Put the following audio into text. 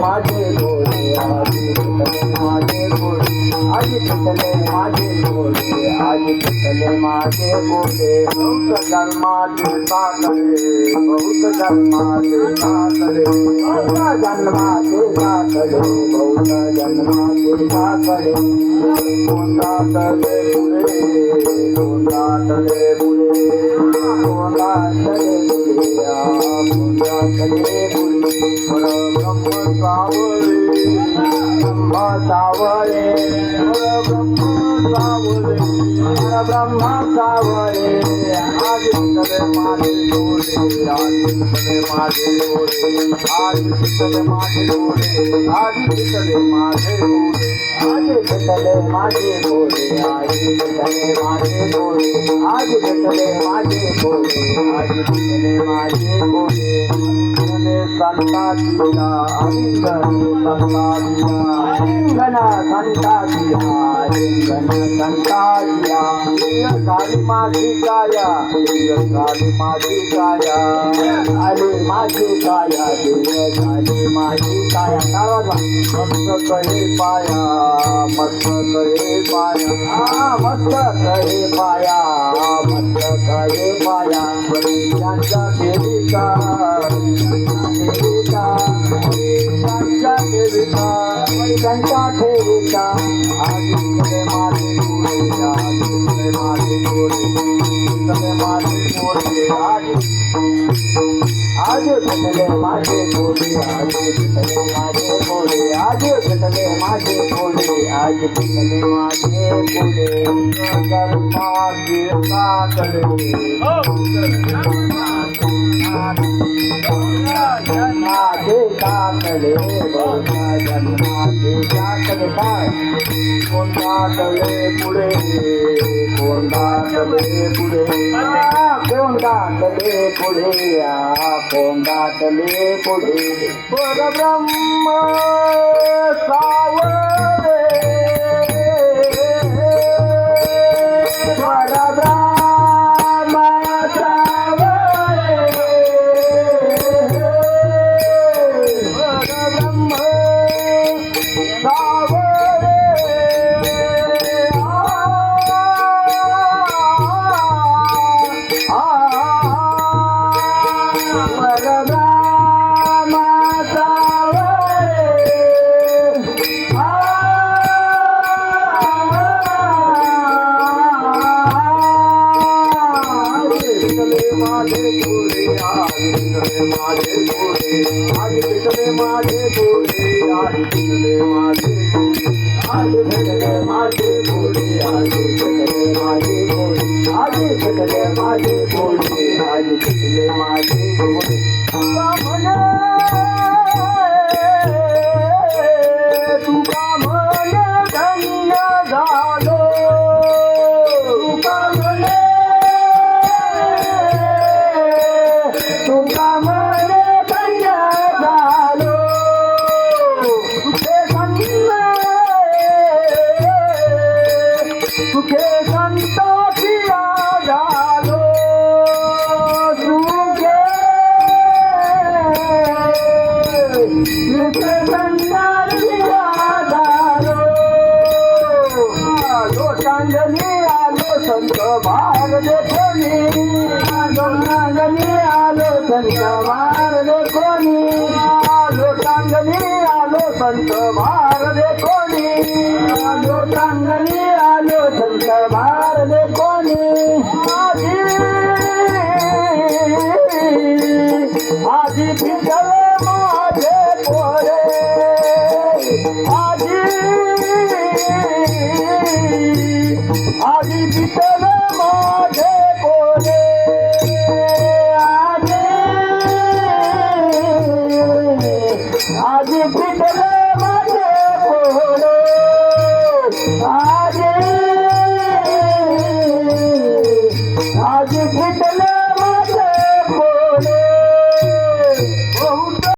माझे गोडे आज पितले माझे गोडे आज पितले बहुत जन्माचे साखरे बहुत जन्माचे साखरे बहुत जन्माचे साखरे बहुत जन्माचे साखरे कोणता वाटले मुले वाटले मुलिया वाटले मुले. परब्रह्म सावळे ब्रह्म सावळे परब्रह्म सावळे परब्रह्म सावळे आदित्य माझे डोळे आदित्य माझे माझे डोळे. भेटले माझे बोले आज भेटले माझे बोले आज भेटले माझे बोले आज भेटले माझे बोले. तुमने संता दिला अलिंगन संता दिला अलिंगन संता दिला अलिंगन संता दिला. काली माझी काया काली माझी काया आले माझी काया देय झाली माझी पाया. मस्त करे पाया. मस्त करे पाया. मस्त करे पाया. त्यांच्या देवीचा देवीचा त्यांच्या देवीचा त्यांच्या देवीचा आधी माझे गोरे आधी माझे गोरे તમે મારી મોટી આજે તને મારી મોટી આજે તને મારી મોટી આજે તને મારી મોટી આજે તને મારી મોટી કર્મા કે સાકલે કર્મા जन्माचे टाकले बघा जन्माचे टाकले काय कोण टाकले पुढे. ब्रह्म सावळ माझे गोरे आज माझे गोरे आज पितले माझे गोरे आज पितले माझे गोरे आज भेटले माझे गोरे आज भेटले माझे गोरे आज भेटले माझे गोरे आज भेटले माझे गोरे मार्ग कोणी गंगांगणी आलो संत मार्ग कोणी आलो चांगली आलो संत मार्ग कोणी आलो चांगली